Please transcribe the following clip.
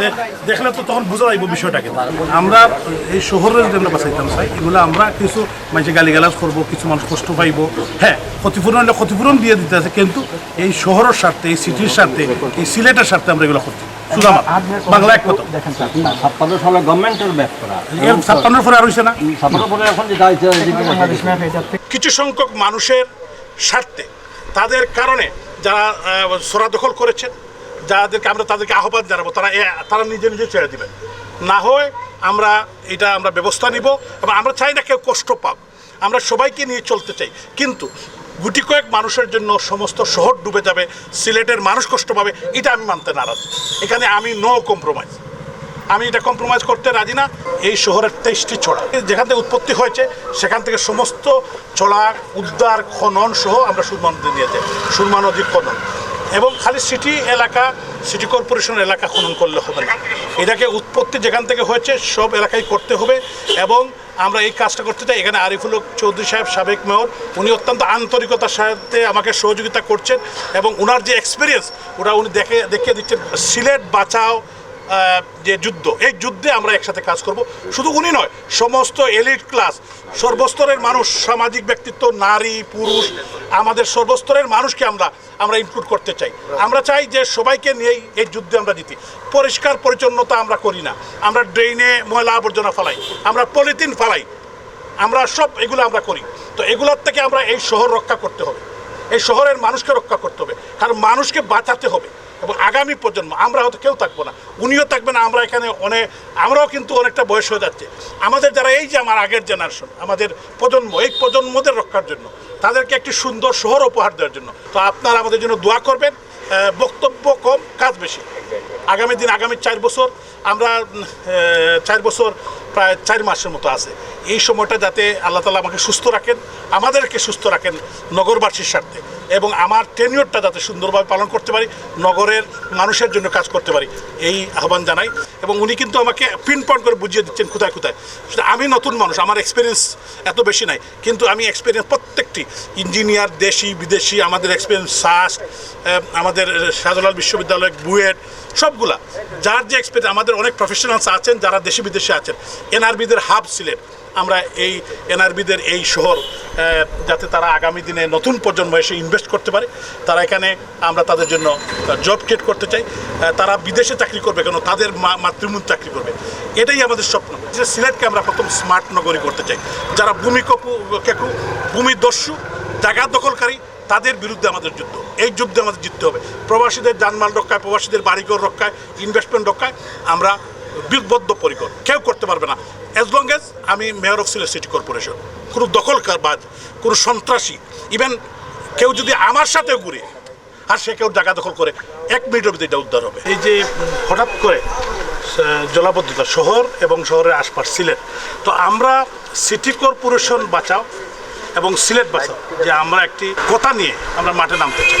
দে- দেখলে তো তখন বোঝা যাইব বিষয়টাকে। আমরা এই শহরের জন্য বাঁচাইতাম চাই এগুলো আমরা কিছু মানুষে গালিগালাজ করব কিছু মানুষ কষ্ট পাইব। হ্যাঁ ক্ষতিপূরণ হলে ক্ষতিপূরণ দিয়ে দিতে আছে কিন্তু এই শহরের স্বার্থে এই সিটির স্বার্থে এই সিলেটের স্বার্থে আমরা এগুলো করছি। বাংলা এক কথা। দেখেন ছাপ্পান্ন সালে গভর্নমেন্টের ব্যাক ছাপ্পান্নর পরে আর হয়েছে না। পরে এখন কিছু সংখ্যক মানুষের স্বার্থে তাদের কারণে যারা সোরা দখল করেছেন যাদেরকে আমরা তাদেরকে আহ্বান জানাব, তারা তারা নিজে নিজে ছেড়ে দিবেন। না হয় আমরা এটা আমরা ব্যবস্থা নিব এবং আমরা চাই না কেউ কষ্ট পাক। আমরা সবাইকে নিয়ে চলতে চাই। কিন্তু গুটি কয়েক মানুষের জন্য সমস্ত শহর ডুবে যাবে, সিলেটের মানুষ কষ্ট পাবে, এটা আমি মানতে নারাজ। এখানে আমি নো কম্প্রোমাইজ আমি এটা কম্প্রোমাইজ করতে রাজি না। এই শহরের তেইশটি ছড়া। যেখান থেকে উৎপত্তি হয়েছে, সেখান থেকে সমস্ত ছড়া উদ্ধার, খনন সহ আমরা সুরমা নদী নিয়েছে সুরমা নদীর খনন। এবং খালি সিটি এলাকা সিটি কর্পোরেশন এলাকা খনন করলে হবে না। এটাকে উৎপত্তি যেখান থেকে হয়েছে, সব এলাকায় করতে হবে এবং আমরা এই কাজটা করতে চাই। এখানে আরিফুল চৌধুরী সাহেব, সাবেক মেয়র, উনি অত্যন্ত আন্তরিকতার সাথে আমাকে সহযোগিতা করছেন এবং ওনার যে এক্সপিরিয়েন্স ওটা উনি দেখে, দেখিয়ে দিচ্ছেন। সিলেট বাঁচাও যে যুদ্ধ, এই যুদ্ধে আমরা একসাথে কাজ করব। শুধু উনি নয়, সমস্ত এলিট ক্লাস, সর্বস্তরের মানুষ, সামাজিক ব্যক্তিত্ব, নারী, পুরুষ, আমাদের সর্বস্তরের মানুষকে আমরা আমরা ইনক্লুড করতে চাই। আমরা চাই যে সবাইকে নিয়েই এই যুদ্ধে আমরা জিতি। পরিষ্কার পরিচ্ছন্নতা আমরা করি না। আমরা ড্রেনে ময়লা আবর্জনা ফালাই। আমরা পলিথিন ফালাই। আমরা সব এগুলো আমরা করি। তো এগুলোর থেকে আমরা এই শহর রক্ষা করতে হবে। এই শহরের মানুষকে রক্ষা করতে হবে। কারণ মানুষকে বাঁচাতে হবে। এবং আগামী প্রজন্ম, আমরা হয়তো কেউ থাকব না। উনিও থাকবে না আমরা এখানে অনেক আমরাও কিন্তু অনেকটা বয়স হয়ে যাচ্ছে। আমাদের যারা এই যে আমার আগের জেনারেশন আমাদের প্রজন্ম, এই প্রজন্মদের রক্ষার জন্য, তাদেরকে একটি সুন্দর শহর উপহার দেওয়ার জন্য। তো আপনারা আমাদের জন্য দোয়া করবেন বক্তব্য কম, কাজ বেশি। আগামী দিন, আগামী চার বছর, আমরা চার বছর প্রায় চার মাসের মতো আছে। এই সময়টা যাতে আল্লাহ তালা আমাকে সুস্থ রাখেন, আমাদেরকে সুস্থ রাখেন নগরবাসীর স্বার্থে। এবং আমার টেনিয়রটা যাতে সুন্দরভাবে পালন করতে পারি, নগরের মানুষের জন্য কাজ করতে পারি, এই আহ্বান জানাই। এবং উনি কিন্তু আমাকে পিন পয়েন্ট করে বুঝিয়ে দিচ্ছেন কোথায় কোথায়। আমি নতুন মানুষ, আমার এক্সপিরিয়েন্স এত বেশি নাই, কিন্তু আমি এক্সপিরিয়েন্স প্রত্যেকটি ইঞ্জিনিয়ার দেশি, বিদেশি, আমাদের এক্সপিরিয়েন্স সাস আমাদের শাহজালাল বিশ্ববিদ্যালয়, বুয়েট, সবগুলা। যার যে এক্সপিরিয়েন্স আমাদের অনেক প্রফেশনালস আছেন, যারা দেশি বিদেশে আছেন। এনআরবিদের হাব ছিলেন আমরা এই এনআরবিদের এই শহর যাতে তারা আগামী দিনে নতুন প্রজন্ম এসে ইনভেস্ট করতে পারে। তারা এখানে আমরা তাদের জন্য জব ক্রিয়েট করতে চাই। তারা বিদেশে চাকরি করবে কেন? তাদের মাতৃভূমি চাকরি করবে। এটাই আমাদের স্বপ্ন। যে সিলেটকে আমরা প্রথম স্মার্ট নগরী করতে চাই। যারা ভূমি কপু কেকু ভূমি দস্যু জায়গা দখলকারী, তাদের বিরুদ্ধে আমাদের যুদ্ধ। এই যুদ্ধে আমাদের জিততে হবে। প্রবাসীদের যানমাল রক্ষায়, প্রবাসীদের বাড়িঘর রক্ষায় ইনভেস্টমেন্ট রক্ষায় আমরা বিবদ্ধ পরিকর কেউ করতে পারবে না। অ্যাজ লং এজ আমি mayor of Sylhet city corporation কোনো দখলকারবাজ কোনো সন্ত্রাসী ইভেন কেউ যদি আমার সাথে ঘুরে, আর সে কেউ জায়গা দখল করে, এক মিনিটের ভিতরে এটা উদ্ধার হবে। এই যে, হঠাৎ করে জলাবদ্ধতা শহর এবং শহরের আশপাশ সিলেট। তো আমরা সিটি কর্পোরেশন বাঁচাও এবং সিলেট বাঁচাও, যে আমরা একটি কথা নিয়ে আমরা মাঠে নামতে চাই।